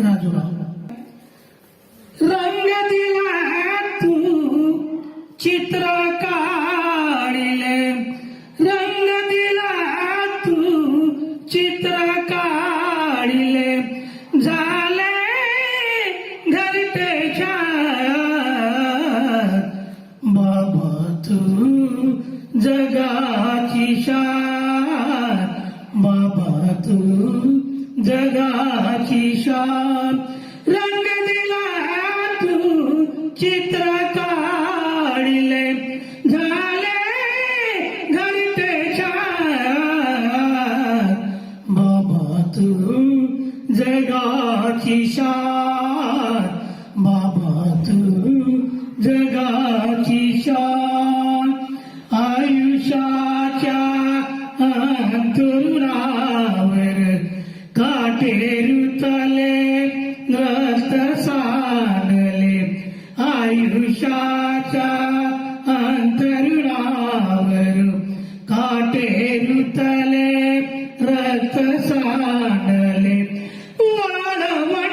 राजूराव रंग दिला तू चित्र काढले. रंग दिला तू चित्र काढले. झाले घरटेच्या बाबा तू जगाची शा बाबा तू जगाची शान. रंग दिला तू चित्र काढले. झाले घरटेच्या बाबा तू जगाची शान. बाबा तू जगाची शान. आयुष्याच्या अंतुरावर കാതലെ ആയുഷാച അന്തരുണാവരു. കാട്ടേരുത്തലെ രക്തസാടലെ വാണവൺ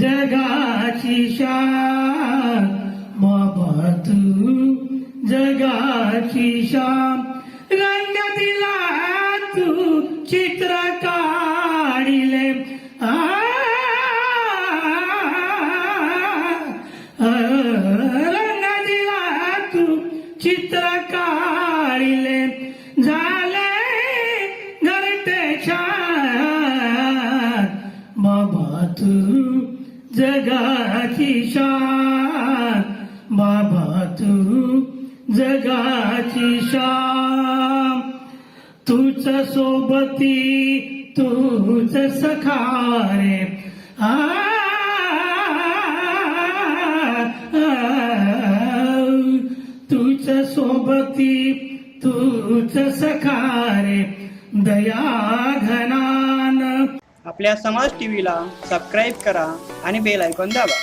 जगाची शान बाबा तू जगाची शान रंग दिला तू चित्र काढले आ, रंग दिला तू चित्र काढले झाले घरटेच्या बाबा तू जगाची शान बाबा तू जगाची शान तूच सोबती तूच सखारे आ, तूच सोबती तूच सखारे दया घना आपल्या समाज टीव्हीला सबस्क्राईब करा आणि बेल आयकॉन दाबा.